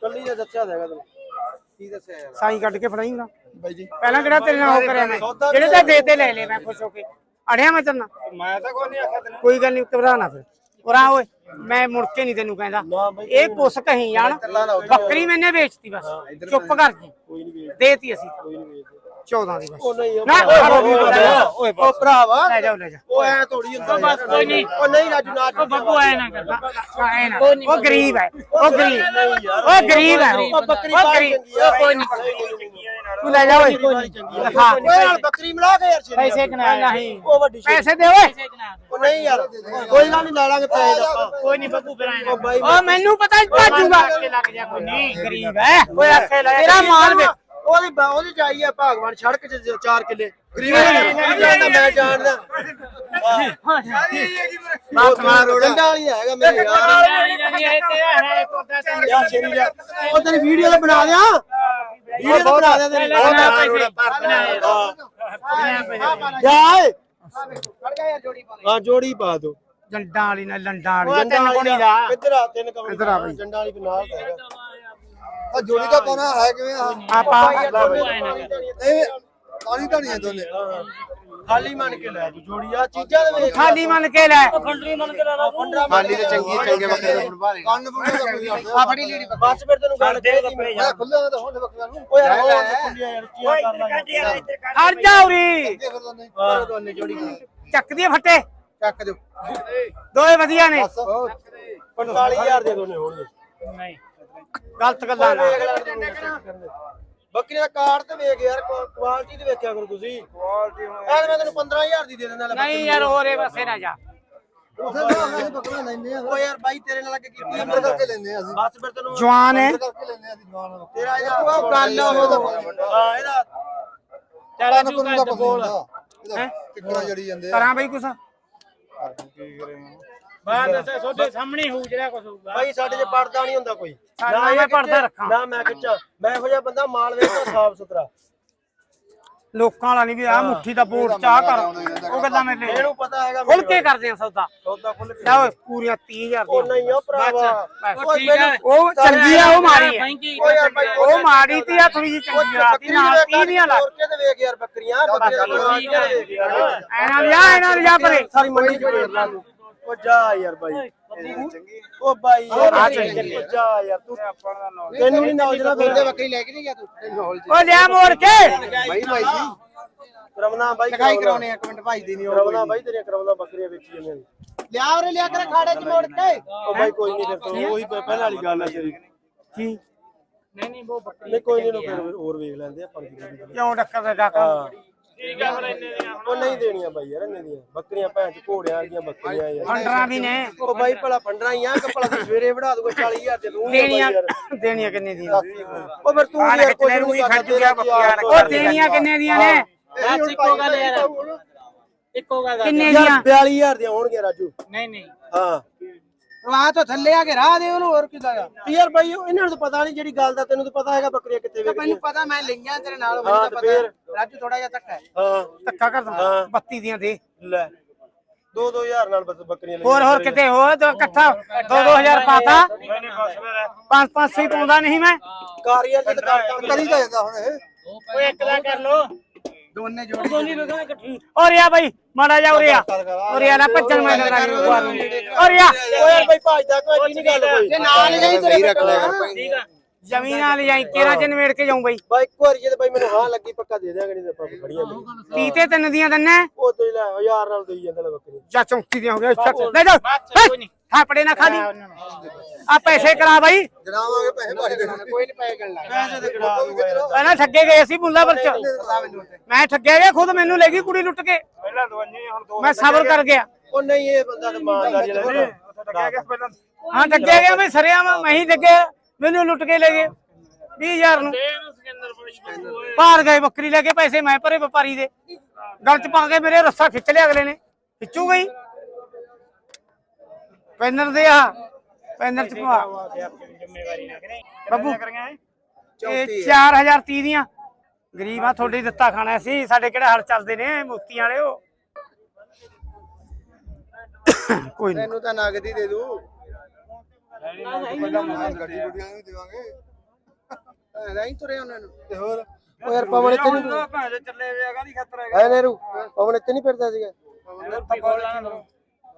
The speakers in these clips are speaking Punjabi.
ਕੱਲੀ ਦਾ ਦੱਸਿਆ ਦੇਗਾ ਤੈਨੂੰ। ਕੀ ਦੱਸਿਆ ਯਾਰ? ਸਾਈ ਕੱਢ ਕੇ ਫੜਾਈਂਗਾ। ਬਾਈ ਜੀ। ਪਹਿਲਾਂ ਕਿਹੜਾ ਤੇਰੇ ਨਾਲ ਉਹ ਕਰਿਆ ਮੈਂ? ਜਿਹੜੇ ਤਾਂ ਦੇ ਤੇ ਲੈ ਲੈ ਮੈਂ ਖੁਸ਼ ਹੋ ਕੇ। ਅੜਿਆ ਮੈਂ ਤੇਰੇ ਨਾਲ? ਮੈਂ ਤਾਂ ਕੋਈ ਨਹੀਂ ਆਖਿਆ ਤੈਨੂੰ। ਕੋਈ ਗੱਲ ਨਹੀਂ ਘਬਰਾ ਨਾ ਫਿਰ। ਉਰਾ ਓਏ ਮੈਂ ਮੁੜ ਕੇ ਨਹੀਂ ਤੈਨੂੰ ਕਹਿੰਦਾ। ਇਹ ਕੁਛ ਕਹੀਂ ਜਾਣ ਬੱਕਰੀ ਮੈਨੇ ਵੇਚਤੀ ਬਸ। ਚੁੱਪ ਕਰ ਜੀ। ਕੋਈ ਨਹੀਂ ਵੇਚ ਦੇਤੀ ਅਸੀਂ ਕੋਈ ਨਹੀਂ ਵੇਚ 14 ਦੀ ਬਸ। ਉਹ ਨਹੀਂ ਨਾ, ਓਏ ਉਹ ਭਰਾਵਾ ਲੈ ਜਾਓ ਲੈ ਜਾ ਉਹ ਐ ਥੋੜੀ ਹੁੰਦਾ ਕੋਈ ਨਹੀਂ। ਉਹ ਨਹੀਂ ਰਾਜੂ ਨਾ ਉਹ ਬੱਬੂ ਐ ਨਾ ਐ ਨਾ। ਉਹ ਗਰੀਬ ਹੈ ਉਹ ਗਰੀਬ। ਉਹ ਗਰੀਬ ਹੈ ਉਹ ਬੱਕਰੀ ਉਹ ਪਾਲੀ ਗਰੀਬ ਚੰਗੀ ਆ ਕੋਈ ਨਹੀਂ ਤੂੰ ਲੈ ਜਾ ਓਏ। ਲਿਖਾ ਓਏ ਨਾਲ ਬੱਕਰੀ ਮਿਲਾ ਕੇ ਯਾਰ ਪੈਸੇ ਕਨਾ ਨਹੀਂ ਉਹ ਵੱਡੀ ਛੇਤੀ। ਪੈਸੇ ਦੇ ਓਏ। ਉਹ ਨਹੀਂ ਯਾਰ ਕੋਈ ਗੱਲ ਨਹੀਂ ਲੈ ਲਾਂਗੇ ਪੈਸੇ ਆਪਾਂ। ਕੋਈ ਨਹੀਂ ਬੱਬੂ ਫਿਰ ਆਏ ਬਾਈ ਓ ਮੈਨੂੰ ਪਤਾ ਭਾਜੂਗਾ। ਲੱਗ ਜਾ ਕੋਈ ਨਹੀਂ। ਗਰੀਬ ਹੈ ਓਏ ਆਖੇ ਲੈ ਤੇਰਾ ਮਾਲ ਵੇ। ਉਹਦੀ ਬ- ਉਹਦੀ ਚਾਈ ਆ ਭਗਵਾਨ ਸੜਕ 'ਚ 4 ਕਿੱਲੇ। ਗਰੀਬ ਨਹੀਂ ਜਾਣਦਾ ਮੈਂ ਜਾਣਦਾ। ਬਾਤ ਮਾਰ ਡੰਡਾ ਵਾਲੀ ਹੈਗਾ ਮੇਰੇ ਯਾਰ। ਯਾਰ ਸ਼ੇਰੀ ਜਾ। ਉਹ ਤੇਰੀ ਵੀਡੀਓ ਤੇ ਬਣਾ ਦਿਆਂ। ਵੀਡੀਓ ਤੇ ਬਣਾ ਦਿਆਂ ਤੇਰੀ। ਜਾ ਓਏ। ਹਾਂ ਜੋੜੀ ਪਾ ਦੋ ਜੰਡਾਂ ਵਾਲੀ ਨਾਲ ਲੰਡਾਂ ਵਾਲੀ। ਜੰਡਾਂ ਕੋਣੀ ਦਾ। ਇੱਧਰ ਆ ਤਿੰਨ ਕਮਰੇ। ਇੱਧਰ ਆ ਬਈ। ਜੰਡਾਂ ਵਾਲੀ ਨਾਲ ਹੈਗਾ। ਆ ਜੋੜੀ ਦਾ ਪਾਉਣਾ ਹੈ ਕਿਵੇਂ ਆ? ਆਪਾਂ ਇਹ ਪਾਣੀ ਢਾਣੀਆਂ ਦੋਨੇ। ਖਾਲੀ ਮੰਨ ਕੇ ਲੈ ਜੋੜੀ ਆ ਚੀਜ਼ਾਂ ਦੇ ਵੇਖ ਖਾਲੀ ਮੰਨ ਕੇ ਲੈ। ਖਾਲੀ ਤੇ ਚੰਗੀ ਚੰਗੇ ਬੱਕਰੇ ਦਾ ਕੰਨ ਪੁੰਨੇ ਦਾ ਕੋਈ ਨਹੀਂ ਆ ਫੜੀ ਲੀੜੀ ਬਸ ਫਿਰ ਤੈਨੂੰ ਗੱਲ ਕਹਿ ਮੈਂ। ਮੈਂ ਖੁੱਲੇ ਤਾਂ ਹੁਣ ਬੱਕਰੀਆਂ ਨੂੰ ਓ ਯਾਰ ਉਹ ਕੁੰਡੀਆਂ ਯਾਰ ਚੀਆਂ ਕਰ ਲਾਂਗੇ ਹਟ ਜਾ ਉਰੀ। ਨਹੀਂ ਦੋਨੇ ਜੋੜੀ ਚੱਕ ਦੀ ਫੱਟੇ। ਚੱਕ ਦਿਓ। ਦੋਏ ਵਧੀਆ ਨੇ। 45000 ਦੇ ਦੋਨੇ ਹੋਣਗੇ। ਗਲਤ ਗੱਲਾਂ ਨਾ। ਬੱਕਰੀ ਦਾ ਕਾਰਡ ਤੇ ਵੇਖ ਯਾਰ ਕੁਆਲਿਟੀ ਤੇ ਵੇਖਿਆ ਕਰੋ ਤੁਸੀਂ। ਕੁਆਲਿਟੀ ਯਾਰ ਮੈਂ ਤੈਨੂੰ 15000 ਦੀ ਦੇ ਦਿੰਦਾ ਨਹੀਂ ਯਾਰ ਹੋਰੇ ਬਸੇ ਨਾ ਜਾ। ਓ ਯਾਰ ਬਾਈ ਤੇਰੇ ਨਾਲ ਲੱਗੇ ਕੀਤੀ ਅੰਦਰ ਕਰਕੇ ਲੈਂਦੇ ਆ ਅਸੀਂ। ਬਸ ਫਿਰ ਤੈਨੂੰ ਜਵਾਨ ਹੈ। ਤੇਰਾ ਇਹਦਾ ਉਹ ਗੱਲ ਉਹ ਹਾਂ ਇਹਦਾ ਕਿੱਕਣਾ ਜੜੀ ਜਾਂਦੇ ਆ। ਕਰਾਂ ਬਈ ਕੁਛ? ਬਾਹਰ ਦੱਸੇ ਤੁਹਾਡੇ ਸਾਹਮਣੇ ਹੋਊ ਜਿਹੜਾ ਕੁਝ ਹੋਊਗਾ। ਬਾਈ ਸਾਡੇ 'ਚ ਪਰਦਾ ਨਹੀਂ ਹੁੰਦਾ ਕੋਈ। ਸਾਡਾ ਨਾ ਮੈਂ ਪਰਦਾ ਰੱਖਾਂ। ਨਾ ਮੈਂ ਖਿੱਚਾਂ ਮੈਂ ਇਹੋ ਜਿਹਾ ਬੰਦਾ ਮਾਲ ਵੇਚਦਾ ਸਾਫ਼ ਸੁਥਰਾ। ਲੋਕਾਂ ਵਾਲਾ ਨਹੀਂ ਵੀ ਆ ਮੁੱਠੀ ਦਾ ਬੋਰਡ ਚਾਹ ਕਰ ਉਹ ਗੱਲਾਂ ਮੈਂ ਲੈ ਇਹਨੂੰ ਪਤਾ ਹੈਗਾ ਖੁੱਲ ਕੇ ਕਰਦੇ ਆ ਸੌਦਾ। ਸੌਦਾ ਖੁੱਲ ਕੇ। ਲੈ ਓਏ ਪੂਰੀਆਂ 30000 ਉਹ ਦੀਆਂ। ਨਹੀਂ ਉਹ ਭਰਾਵਾ। ਬਸ। ਉਹ ਮੈਨੂੰ- ਉਹ ਚੰਗੀ ਆ ਉਹ ਮਾੜੀ ਹੈ ਉਹ ਯਾਰ ਬਾਈ ਉਹ ਮਾੜੀ ਤੇ ਆ ਥੋੜੀ ਜਿਹੀ ਚੰਗੀ ਆ। ਤੀ ਨਾਲ 30 ਦੀਆਂ ਲੱਗ ਤੋੜ ਕੇ ਤੇ ਵੇਖ ਯਾਰ ਬੱਕਰੀਆਂ ਬੱਕਰੀਆਂ ਤੋੜ ਕੇ ਤੇ ਵੇਖ ਯਾਰ। ਐਨਾਂ ਲਿਆ ਐਨਾਂ ਲਿਆ ਪਰੇ ਸਾਰੀ ਮੰਡੀ ਚ ਵੇਖ ਲਾ ਤੂੰ। ਉਹ ਜਾ ਯਾਰ ਬਾਈ। ਉਹ ਬਾਈ ਯਾਰ ਆ ਉਹ ਚੰਗੀ ਜਾ ਯਾਰ ਤੂੰ ਤੈਨੂੰ ਨਹੀਂ ਨੌਲੇਜ ਨਾ ਫਿਰਦੇ ਬੱਕਰੀ ਲੈ ਕੇ ਨਹੀਂ ਗਿਆ ਤੂੰ? ਓ ਲਿਆ ਮੋੜ ਕੇ। ਬਾਈ ਬਾਈ ਜੀ ਕਰਮਨਾ ਬਾਈ ਲਗਾਈ ਕਰਾਉਣੇ ਇੱਕ ਮਿੰਟ ਭਾਈ ਦੀ ਨਹੀਂ ਕਰਮਨਾ ਬਾਈ ਤੇਰੀਆਂ ਕਰਮਨਾ ਬੱਕਰੀਆਂ ਵੇਚੀ ਜਾਂਦੀਆਂ ਨੇ ਲਿਆ ਉਰੇ ਲਿਆ ਕਰ ਖਾੜੇ ਚ ਮੋੜ ਕੇ। ਉਹ ਬਾਈ ਕੋਈ ਨਹੀਂ ਫਿਰ ਤੋਂ ਉਹੀ ਪਹਿਲਾਂ ਵਾਲੀ ਗੱਲ ਆ ਤੇਰੀ। ਕੀ? ਨਹੀਂ ਨਹੀਂ ਉਹ ਬੱਕਰੀ ਨਹੀਂ ਕੋਈ ਨਹੀਂ ਫਿਰ ਹੋਰ ਵੇਖ ਲੈਂਦੇ ਕੀ ਗੱਲ। ਕਿਉਂ ਡੱਕਰ ਦਾ ਡਾਕਾ? ਠੀਕ ਆ ਫਿਰ ਇੰਨੇ ਦੀਆਂ ਉਹ ਨਹੀਂ ਦੇਣੀਆਂ ਬਾਈ ਯਾਰ ਇੰਨੇ ਦੀਆਂ। ਬੱਕਰੀਆਂ ਭੈਣ ਚ ਘੋੜਿਆਂ ਵਾਲੀਆਂ ਬੱਕਰੀਆਂ ਯਾਰ। ਫੰਡਰਾਂ ਵੀ ਨੇ। ਉਹ ਬਾਈ ਭਲਾ ਫੰਡਰਾਂ ਹੀ ਆ ਕਿ ਭਲਾ ਤੂੰ ਸਵੇਰੇ ਵੜਾ ਦੂਗਾ 40000 ਤੇ ਤੂੰ ਦੇਣੀਆਂ ਦੇਣੀਆਂ ਕਿੰਨੇ ਦੀਆਂ? ਉਹ ਫਿਰ ਤੂੰ ਯਾਰ ਕੋਈ ਹੀ ਨਹੀਂ ਖੜ ਜੂਗਾ ਬੱਕੀਆਂ ਉਹ ਦੇਣੀਆਂ ਕਿੰਨੇ ਦੀਆਂ ਨੇ? ਬਸ ਇੱਕੋ ਗੱਲ ਯਾਰ। ਇੱਕੋ ਗੱਲ। ਕਿੰਨੇ ਦੀਆਂ? 42000 ਦੀਆਂ ਹੋਣਗੀਆਂ ਰਾਜੂ। ਨਹੀਂ ਨਹੀਂ। ਹਾਂ। ਵਾਹ ਤੋਂ ਥੱਲੇ ਆ ਕੇ ਰਾਹ ਦੇ ਉਹਨੂੰ ਹੋਰ ਕਿਦਾਂ ਆ? ਤੇ ਯਾਰ ਬਾਈ ਉਹ ਇਹਨਾਂ ਨੂੰ ਤਾਂ ਪਤਾ ਨਹੀਂ ਜਿਹੜੀ ਗੱਲ ਦਾ ਤੈਨੂੰ ਤਾਂ ਪਤਾ ਹੈਗਾ ਬੱਕਰੀਆਂ ਕਿੱਥੇ ਵੇਚਦੀਆਂ ਪਤਾ ਮੈਂ ਲਈਆਂ ਤੇਰੇ ਨਾਲ ਹਾਂ ਤੇ ਫੇਰ? ਰਾਜੂ ਥੋੜਾ ਜਿਹਾ ਧੱਕਾ ਹੈ। ਹਾਂ। ਧੱਕਾ ਕਰ ਦੂੰ ਹਾਂ। 32 ਦੀਆਂ ਦੇ। ਲੈ। 2-2000 ਨਾਲ ਬਸ ਬੱਕਰੀਆਂ ਹੋਰ ਹੋਰ ਕਿਤੇ ਹੋਰ ਦੋ ਇਕੱਠਾ 2-2000 ਪਾਤਾ 5-5 ਹੀ ਪਾਉਂਦਾ ਨਹੀਂ ਮੈਂ। ਕਾਰੀਆਂ ਤੇ ਦੁਕਾਨ ਕਰੀ ਤਾਂ ਜਾਂਦਾ ਹੁਣ ਇਹ। ਉਹ ਇੱਕ ਦਾ ਕਰ ਲੋ ਦੋਨੇ ਜੋੜੀ ਦੋਨੀ ਇਕੱਠੀ ਆ ਬਾਈ ਮਾੜਾ ਜਾ ਉਰਿਆ ਉਰਿਆ ਨਾ ਭੱਜਣ ਮੈਂ ਲਗਾ ਨਹੀਂ ਗੁਆ ਨੂੰ। ਔਰ ਆ। ਓ ਯਾਰ ਬਾਈ ਭਜਦਾ ਕੋਈ ਨਹੀਂ ਗੱਲ ਕੋਈ। ਨਾਲ ਜਾਈ ਤੇਰੇ ਰੱਖ ਲੈ ਠੀਕ ਆ। ਜ਼ਮੀਨ ਨਾਲ ਜਾਈ ਤੇਰਾ ਚ ਨਵੇੜ ਕੇ ਜਾਉਂ ਬਾਈ। ਬਾਈ ਇੱਕ ਵਾਰੀ ਜੇ ਬਾਈ ਮੈਨੂੰ ਹਾਂ ਲੱਗੀ ਪੱਕਾ ਦੇ ਦਿਆਂਗੇ ਨਹੀਂ ਤਾਂ ਆਪਾਂ ਖੜੀਆਂ ਬਈ। ਤੀਤੇ ਤਿੰਨ ਦੀਆਂ ਦੰਨੇ। ਉਹ ਤੇ ਲੈ ਹਜ਼ਾਰ ਨਾਲ ਦੇਈ ਜਾਂਦਾ ਬੱਕਰੀ। ਦੀਆਂ ਹੋ ਗਿਆ ਚੱਕ ਲੈ ਜਾ। ਕੋਈ ਨਹੀਂ। ਥਾਪੜੇ ਨਾ ਖਾਲੀ ਆ ਪੈਸੇ ਕਰਾ ਬਾਈ। ਜਨਾਵਾਂਗੇ ਪੈਸੇ ਭਾਰੀ ਦੇਣੇ ਕੋਈ ਨਹੀਂ ਪੈਸੇ ਗਣ ਲੱਗ। ਪੈਸੇ ਤੇ ਯਾਰ ਪਹਿਲਾਂ ਠੱਗੇ ਗਏ ਸੀ ਮੁੱਲਾਪੁਰ ਚ ਮੈਂ ਠੱਗਿਆ ਗਿਆ ਖੁਦ ਮੈਨੂੰ ਲੈ ਗਈ ਕੁੜੀ ਲੁੱਟ ਕੇ। ਪਹਿਲਾਂ ਦਵਾਈਆਂ ਹੁਣ ਦੋ ਮੈਂ ਸਬਰ ਕਰ ਗਿਆ। ਉਹ ਨਹੀਂ ਇਹ ਬੰਦਾ ਤਾਂ ਇਮਾਨਦਾਰੀ ਵਾਲਾ ਬੰਦਾ। ਪਹਿਲਾਂ। ਹਾਂ ਠੱਗਿਆ ਗਿਆ ਮੈਂ ਸਰਿਆ ਮੈਂ ਹੀ ਠੱਗਿਆ ਮੈਨੂੰ ਲੁੱਟ ਕੇ ਲੈ ਗਏ 20000 ਨੂੰ। ਭਾਰ ਗਏ ਬੱਕਰੀ ਲੈ ਕੇ ਪੈਸੇ ਮੈਂ ਭਰੇ ਵਪਾਰੀ ਦੇ। ਗਲ ਚ ਪਾ ਕੇ ਮੇਰੇ ਰੱਸਾ ਖਿੱਚ ਲਿਆ ਅਗਲੇ ਨੇ। ਖਿੱਚੂ ਗਈ ਪੈਨਰ ਦੇ ਆ। ਪੈਨਰ ਚ ਪਵਾ। ਜ਼ਿੰਮੇਵਾਰੀ ਨਾ ਕਰੇ ਬੱਬੂ ਇਹ? 4030 ਦੀਆਂ। ਗਰੀਬ ਆ ਤੁਹਾਡੇ ਦਿੱਤਾ ਖਾਣਾ। ਸੀ ਸਾਡੇ ਕਿਹੜੇ ਹਲ ਚੱਲਦੇ ਨੇ ਮੋਤੀਆਂ ਵਾਲੇ ਉਹ? ਕੋਈ ਨਹੀਂ ਤੈਨੂੰ ਤਾਂ ਨਗਦ ਦੇ ਦੂ। ਗੱਡੀ ਗੁੱਡੀ ਨੂੰ ਦੇਵਾਂਗੇ। ਨਹੀਂ ਤੁਰੇ ਉਹਨਾਂ ਨੂੰ। ਤੇ ਹੋਰ? ਉਹ ਯਾਰ ਪਵਨ ਇੱਥੇ ਨਹੀਂ ਚੱਲੇ ਵੇ ਕਾਦੀ ਖਤਰਾ ਹੈਗਾ? ਹੈ ਨੇਰੂ ਪਵਨ ਇੱਥੇ ਨਹੀਂ ਫਿਰਦਾ ਸੀਗਾ।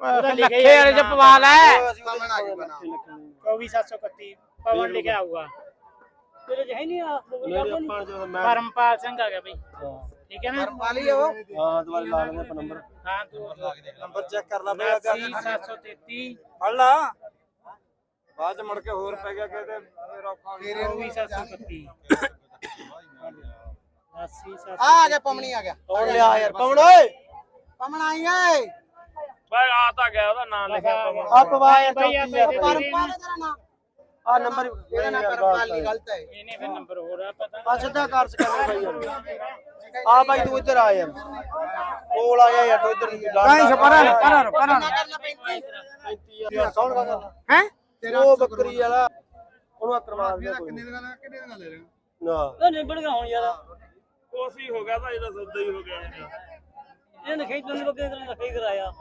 ਉਹਦਾ ਲਿਖਿਆ ਹੀ ਲੱਖੇ ਵਾਲੇ ਚ ਪਵਾ ਲੈ। ਅਸੀਂ ਉਹਦੇ ਪਵਨ ਆ ਜਾਊਗਾ ਨਾਮ। 24731 ਪਵਨ ਲਿਖਿਆ ਆਊਗਾ ਤੇਰੇ ਚ ਹੈ ਨਹੀਂ ਆ ਆਪਾਂ ਜਦੋਂ ਮੈਂ ਪਰਮਪਾਲ ਸਿੰਘ ਆ ਗਿਆ ਬਈ। ਠੀਕ ਹੈ ਨਾ? ਪਰਮਪਾਲ ਹੀ ਆ ਉਹ। ਹਾਂ ਦੁਬਾਰਾ ਲਾ ਲੈਂਦੇ ਆਪਾਂ ਨੰਬਰ ਹਾਂ ਤੂੰ ਨੰਬਰ ਚੈੱਕ ਕਰ ਲਾ। ਪਿਆ 733 ਫੜ ਲਾ। ਬਾਅਦ ਚ ਮੁੜ ਕੇ ਹੋਰ ਪੈ ਗਿਆ ਕਿਤੇ ਫੇਰ ਔਖਾ ਹੋ ਗਿਆ। 24731 87 ਆ ਆ ਗਿਆ ਪਮਣੀ ਆ ਗਿਆ। ਹੋਰ ਲਿਆ ਯਾਰ ਪਵਨ ਓਏ! ਪਮਣ ਆਈ ਏ ਬਈ ਆ ਤਾਂ ਗਿਆ ਉਹਦਾ ਨਾਂ ਲਿਖਿਆ ਪਵਾ ਆ ਪਵਾ। ਯਾਰ ਬਈ ਆ ਚੌਕੀ ਪੈਸੇ ਯਾਰ ਦੇ ਪਰਮਪਾਲ ਤੇਰਾ ਨਾਮ ਆ ਨੰਬਰ ਇਹਦਾ ਨਾਮ ਪਰਮਪਾਲ ਨਹੀਂ ਗਲਤ ਹੈ। ਇਹਨੇ ਫਿਰ ਨੰਬਰ ਹੋਰ ਆ ਪਤਾ ਆ ਸਿੱਧਾ ਕਰ ਸਕੈਨਰ ਬਾਈ ਯਾਰ। ਆ ਬਾਈ ਤੂੰ ਇੱਧਰ ਆ ਯਾਰ। ਕੋਲ ਆ ਜਾ ਯਾਰ ਤੂੰ ਇੱਧਰ ਨਹੀਂ ਕਾਈ ਪਰਾਂ ਨੂੰ, ਪਰਾਂ ਨੂੰ, ਪਰਾਂ ਨੂੰ। ਯਾਰ ਸੌਣ ਕਰਨਾ ਹੈ? ਉਹ ਬੱਕਰੀ ਵਾਲਾ। ਉਹਨੂੰ ਆ ਕਰਵਾ ਦੇ ਕੋਈ। ਕਿੰਨੇ ਦਿਨਾਂ ਨਾਲ ਕਿੰਨੇ ਦਿਨਾਂ ਲੈ ਰਹੇ? ਨਾ। ਨਿਬੜ ਗਿਆ ਹੁਣ ਯਾਰ। ਕੋਸੀ ਹੋ ਗਿਆ ਤਾਂ ਇਹਦਾ ਸੌਦਾ ਹੀ ਹੋ ਗਿਆ। ਇਹਦਾ। ਇਹ ਨਖੇ ਤੋਂ ਬੱਕੇ ਤੋਂ ਨਖੇ ਕਰਾਇਆ